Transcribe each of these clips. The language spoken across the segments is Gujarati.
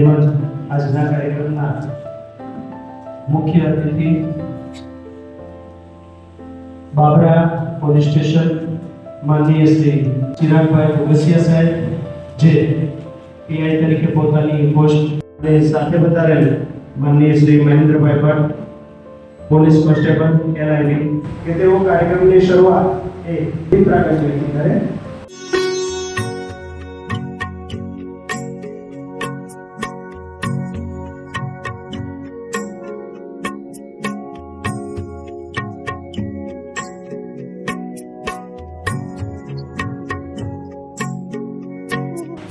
તેમજ આજના કાર્યક્રમના મુખ્ય અતિથિ બાબરા પોલીસ સ્ટેશન માનનીય શ્રી ચિરાગભાઈ ઉગસિયા સાહેબ, જે પીઆઈ તરીકે પોતાની પોસ્ટ સાથે બતાવેલ માનનીય Shri Mahendrabhai Bhatt, police constable LID કે તેઓ કાર્યક્રમની શરૂઆત એ દીપરાગર કરે.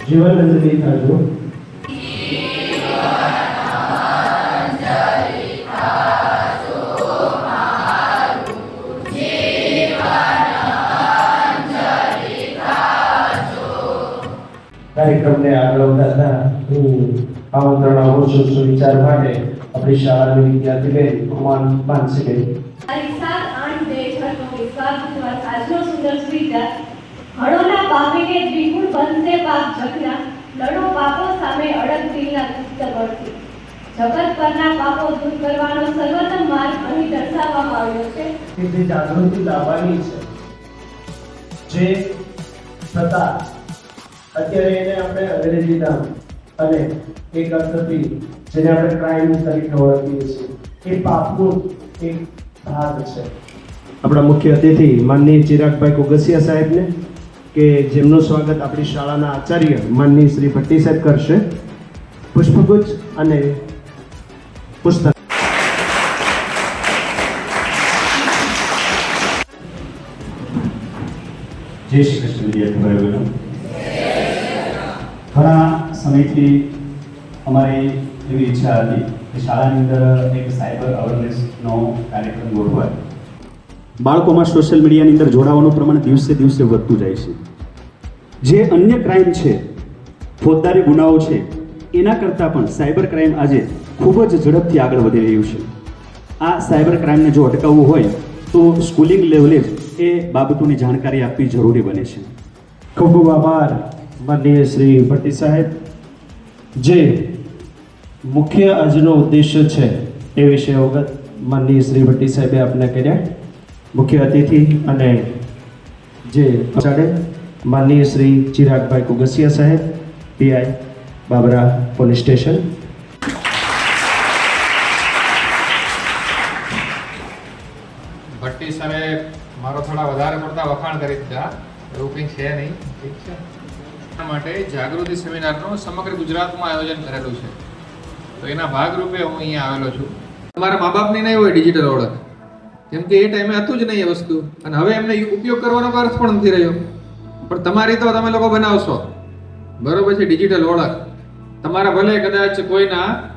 જીવન અંજલિ થાજો કાર્યક્રમને આગળ વધારતા હું આમંત્રણ આપું છું સુવિચાર માટે. આપણી શાળાની વિદ્યાર્થી બેન કુમાર માનસી બેન આજનો સુંદર સુવિચાર. હળોના પામીને પાપ જગના લડો પાપો સામે અડગ દિલના ગુપ્ત બળથી જગત પરના પાપો દૂર કરવાનો સર્વોત્તમ માર્ગ અહીં દર્શાવવામાં આવ્યો છે. કે જે જાગૃતિ લાવવાની છે. જે થતા અત્યારે એને આપણે અંગ્રેજી નામ અને એક અર્થથી જેને આપણે ક્રાઇમ તરીકે ઓળખીએ છીએ. એ પાપનું એક ભાગ છે. આપણા મુખ્ય અતિથિ માનનીય ચિરાગભાઈ કોગસિયા સાહેબને કે જેમનું સ્વાગત આપણી શાળાના આચાર્ય માનની શ્રી ભટ્ટી સાહેબ કરશે. પુષ્પગુચ્છ અને પુસ્તક. જય શ્રી કૃષ્ણ વિદ્યાર્થી ભાઈ બહેનો ઘણા સમયથી અમારી એવી ઈચ્છા હતી કે શાળાની અંદર એક સાયબર અવેરનેસનો કાર્યક્રમ ગોઠવાય. બાળકોમાં સોશિયલ મીડિયાની અંદર જોડાવાનું પ્રમાણ દિવસે દિવસે વધતું જાય છે. જે અન્ય ક્રાઇમ છે, ફોજદારી ગુનાઓ છે, એના કરતાં પણ સાયબર ક્રાઇમ આજે ખૂબ જ ઝડપથી આગળ વધી રહ્યું છે. આ સાયબર ક્રાઇમને જો અટકાવવું હોય, તો સ્કૂલિંગ લેવલે જ એ બાબતોની જાણકારી આપવી જરૂરી બને છે. ખૂબ ખૂબ આભાર, માનનીય શ્રી ભટ્ટી સાહેબ. જે મુખ્ય આજનો ઉદ્દેશ્ય છે, એ વિશે અવગત માનનીય શ્રી ભટ્ટી સાહેબે આપને કર્યા. મુખ્ય અતિથિ અને જે પહોંચાડે માનનીય શ્રી ચિરાગભાઈ કુગસિયા સાહેબ, PI Babra police station. Bhatti સાહેબ મારો થોડા વધારે પડતા વખાણ કરી દીધા. એવું કંઈ છે નહીં. ઠીક છે. માટે જાગૃતિ સેમિનારનું સમગ્ર ગુજરાતમાં આયોજન કરેલું છે. તો એના ભાગરૂપે હું અહીંયા આવેલો છું. તમારા મા બાપની નહીં હોય ડિજિટલ ઓળખ? કેમ કે એ ટાઈમે હતું જ નહીં એ વસ્તુ. અને હવે એમને ઉપયોગ કરવાનો અર્થ પણ નથી રહ્યો. પણ તમારી તો તમે લોકો બનાવશો. બરોબર છે ડિજિટલ ઓળખ. તમારા ભલે કદાચ કોઈના,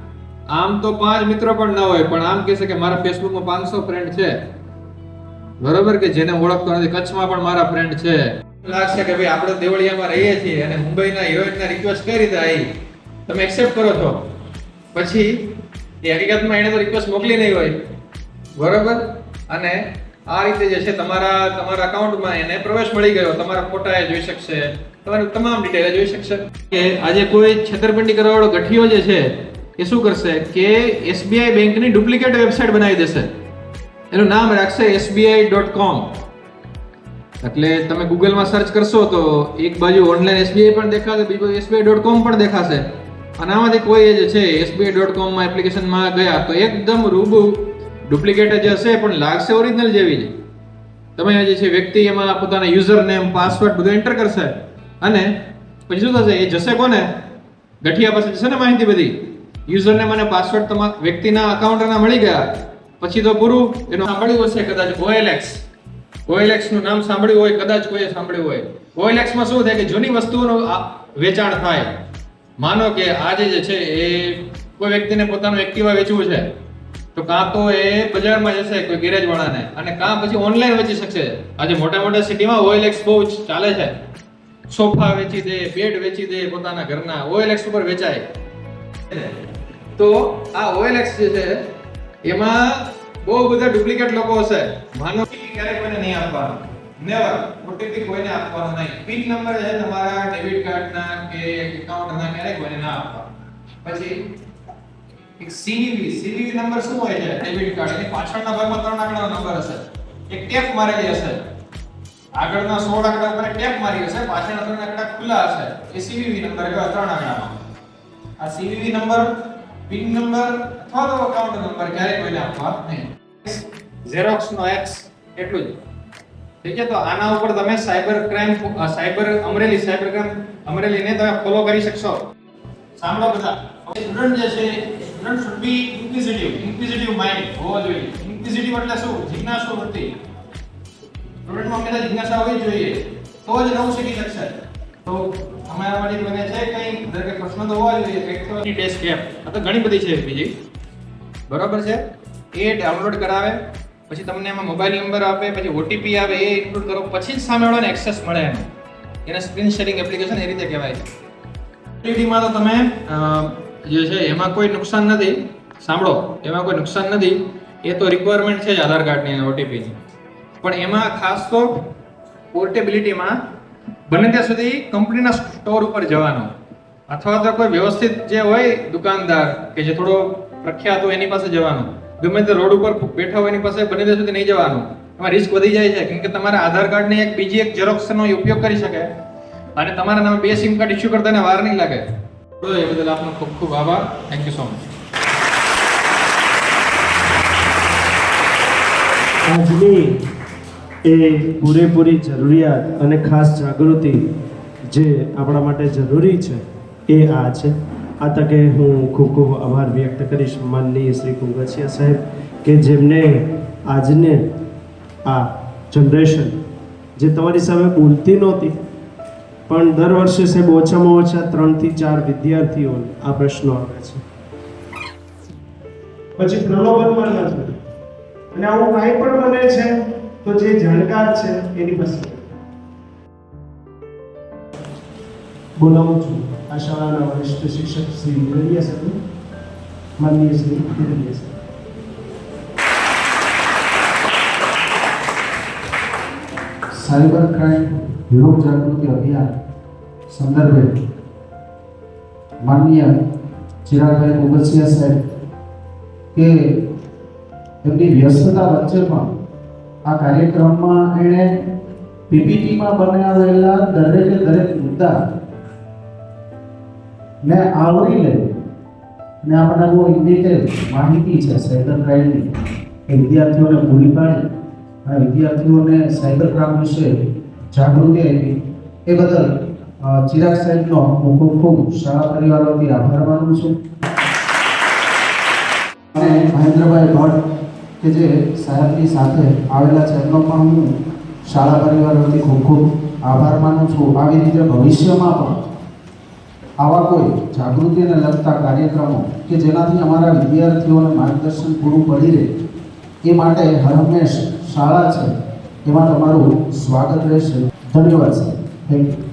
આમ તો પાંચ મિત્રો પણ ન હોય, પણ આમ કહેશે કે મારા ફેસબુકમાં પાંચસો ફ્રેન્ડ છે. બરોબર કે જેને ઓળખતો નથી, કચ્છમાં પણ મારા ફ્રેન્ડ છે. લાગશે કે ભાઈ આપણે દેવળિયામાં રહીએ છીએ અને મુંબઈના હિરોઈનના રિક્વેસ્ટ કઈ રીતે આવી તમે એક્સેપ્ટ કરો છો. પછી, એ હકીકતમાં એને તો રિક્વેસ્ટ મોકલી નહીં હોય. બરોબર? અને આ રીતે જે છે તમારા તમારા અકાઉન્ટમાં એને પ્રવેશ મળી ગયો. તમારા ફોટા એ જોઈ શકશે. તમારી તમામ ડિટેલ જોઈ શકશે. કે આજે કોઈ છેતરપિંડી કરવાવાળો ગઠિયો જે છે, એ શું કરશે? કે એસબીઆઈ બેંકની ડુપ્લિકેટ વેબસાઇટ બનાવી દેશે. એનું નામ રાખશે એસબીઆઈ ડોટ કોમ એટલે તમે ગૂગલમાં સર્ચ કરશો તો એક બાજુ ઓનલાઈન એસબીઆઈ પણ દેખાશે, બીજું એસબીઆઈ ડોટ કોમ પણ દેખાશે. અને આમાંથી કોઈ જે છે એસબીઆઈ ડોટ કોમમાં એપ્લિકેશનમાં ગયા તો એકદમ રૂબરૂ ડુપ્લિકેટ જ હશે, પણ લાગશે ઓરિજિનલ જેવી જ. તમે જે છે વ્યક્તિ, એમાં પોતાના યુઝર નેમ પાસવર્ડ બધું એન્ટર કરશે. અને પછી શું થશે? એ જશે કોને? ગઠિયા પાસે જશે ને માહિતી બધી? યુઝર નેમ અને પાસવર્ડ તમારા વ્યક્તિના અકાઉન્ટના મળી ગયા. પછી તો પૂરું એનું સાંભળ્યું હશે કદાચ ઓએલએક્સ ઓએલએક્સનું નામ સાંભળ્યું હોય, કદાચ કોઈએ સાંભળ્યું હોય. ઓએલએક્સમાં શું થાય કે જૂની વસ્તુઓનું વેચાણ થાય. માનો કે આજે જે છે એ કોઈ વ્યક્તિને પોતાનું એક્ટિવા વેચવું છે. તો કાં તો એ બજારમાં જશે કોઈ ગેરેજ વાળાને અને કાં પછી ઓનલાઈન વેચી શકશે. આજે મોટા મોટા સિટીમાં OLX બહુ ચાલે છે. સોફા વેચી દે બેડ વેચી દે, પોતાના ઘરના OLX ઉપર વેચાય. તો આ OLX જે છે, એમાં બહુ બધા ડુપ્લિકેટ લોકો હશે. માનો ક્યારે કોઈને નહીં આપવાનો. નેવર ઓટીપી કોઈને આપવાનો નહીં. પિન નંબર છે તમારા ડેબિટ કાર્ડના કે એકાઉન્ટના ક્યારે કોઈને ના આપવાનો. પછી એક સીવીવી સીવીવી નંબર શું હોય છે? ડેબિટ કાર્ડ એની પાછળના ભાગમાં ત્રણ આંકડાનો નંબર હશે. એક ટેપ મારેલી હશે. આગળના 16 આંકડા ઉપર ટેપ મારી હશે. પાછળના ત્રણ આંકડા ખુલ્લા હશે. એ સીવીવી નંબર કહેવાય, ત્રણ આંકડામાં. આ સીવીવી નંબર પિન નંબર અથવા તો અકાઉન્ટ નંબર ક્યારેય કોઈને આપવા નહીં. ઝેરોક્સ નો એક્સ એટલું જ. ઠીક છે? તો આના ઉપર તમે cyber crime cyber Amreli cyber crime અમરેલીને તમે ફોલો કરી શકશો. સાંભળો બધા. સ્ટુડન્ટ જે છે student should be inquisitive inquisitive mind હોવો જોઈએ. ઇન્ક્વિઝિટિવ એટલે શું? જિજ્ઞાસુ વૃત્તિ. સ્ટુડન્ટમાં હંમેશા જિજ્ઞાસા હોવી જોઈએ. તો જ નવું શીખી શકશે. તો અમારા માટે બને છે કંઈ દરેક પ્રશ્ન તો હોવા જોઈએ, કંઈક તો ટેસ્ટ એપ આ તો ઘણી બધી છે બીજી. બરાબર છે? એ ડાઉનલોડ કરાવે, પછી તમને એમાં મોબાઈલ નંબર આપે, પછી ઓટીપી આવે, એ ઇન્ક્લુડ કરો, પછી જ સામેવાળાને એક્સેસ મળે એને એને સ્ક્રીન શેરિંગ એપ્લિકેશન એ રીતે કહેવાય. છે તો તમે જે છે, એમાં કોઈ નુકસાન નથી. સાંભળો, એમાં કોઈ નુકસાન નથી. એ તો રિક્વાયરમેન્ટ છે જ આધાર કાર્ડની અને ઓટીપીની પણ એમાં ખાસ તો પોર્ટેબિલિટીમાં બને ત્યાં સુધી કંપનીના સ્ટોર ઉપર જવાનું. અથવા તો કોઈ વ્યવસ્થિત જે હોય દુકાનદાર કે જે થોડો પ્રખ્યાત હોય એની પાસે જવાનું. ગમે તે રોડ ઉપર બેઠા હોય એની પાસે બને ત્યાં સુધી નહીં જવાનું. એમાં રિસ્ક વધી જાય છે, કેમ કે તમારા આધાર કાર્ડની એક બીજી એક ઝેરોક્સનો ઉપયોગ કરી શકે. અને તમારા નામે બે સિમ કાર્ડ ઇસ્યુ કરતા એને વાર નહીં લાગે. એ બદલ આપનો ખૂબ ખૂબ આભાર થેન્ક યુ સો મચ આજની એ પૂરેપૂરી જરૂરિયાત અને ખાસ જાગૃતિ જે આપણા માટે જરૂરી છે, એ આ છે. આ તકે હું ખૂબ ખૂબ આભાર વ્યક્ત કરીશ માનનીય શ્રી કુંગસિયા સાહેબ કે જેમને આજને આ જનરેશન જે તમારી સામે બોલતી નહોતી પણ દર વર્ષે સાહેબ ઓછામાં ઓછા ત્રણથી ચાર વિદ્યાર્થીઓ આ પ્રશ્નો આવે છે. પછી પ્રલોભનમાં ન નથી અને આવું કાંઈ પણ બને છે, તો જે જાણકાર છે, એની પાસે બોલાવું છું આ શાળાના વરિષ્ઠ શિક્ષક શ્રી હિરડિયા સાહેબ. માનનીય શ્રી હિરડિયા સાહેબ. સાયબર ક્રાઇમ લોક જાગૃતિ અભિયાન, સંદર્ભે માનનીય ચિરાગભાઈ મુગસિયા સાહેબ કે એમની વ્યસ્તતા વચ્ચે પણ આ કાર્યક્રમમાં એણે પીપીટીમાં બનાવેલા દરેકે દરેક મુદ્દા ને આવરી લે. ને આપણને બહુ ઇન્ડિટેલ માહિતી છે સાયબર ક્રાઇમની. એ વિદ્યાર્થીઓને પૂરી પાડી. અને વિદ્યાર્થીઓને સાયબર ક્રાઇમ વિશે જાગૃતિ આપી. એ બદલ ચિરાગ સાહેબનો હું ખૂબ ખૂબ શાળા પરિવાર વતી આભાર માનું છું. અને મહેન્દ્રભાઈ ભટ્ટ, કે જે સાહેબની સાથે આવેલા છે, એમનો પણ હું શાળા પરિવાર વતી ખૂબ ખૂબ આભાર માનું છું. આવી રીતે ભવિષ્યમાં પણ આવા કોઈ જાગૃતિને લગતા કાર્યક્રમો કે જેનાથી અમારા વિદ્યાર્થીઓને માર્ગદર્શન પૂરું પડી રહે, એ માટે હર હંમેશ શાળા છે એમાં તમારું સ્વાગત રહેશે. ધન્યવાદ સાહેબ થેન્ક યુ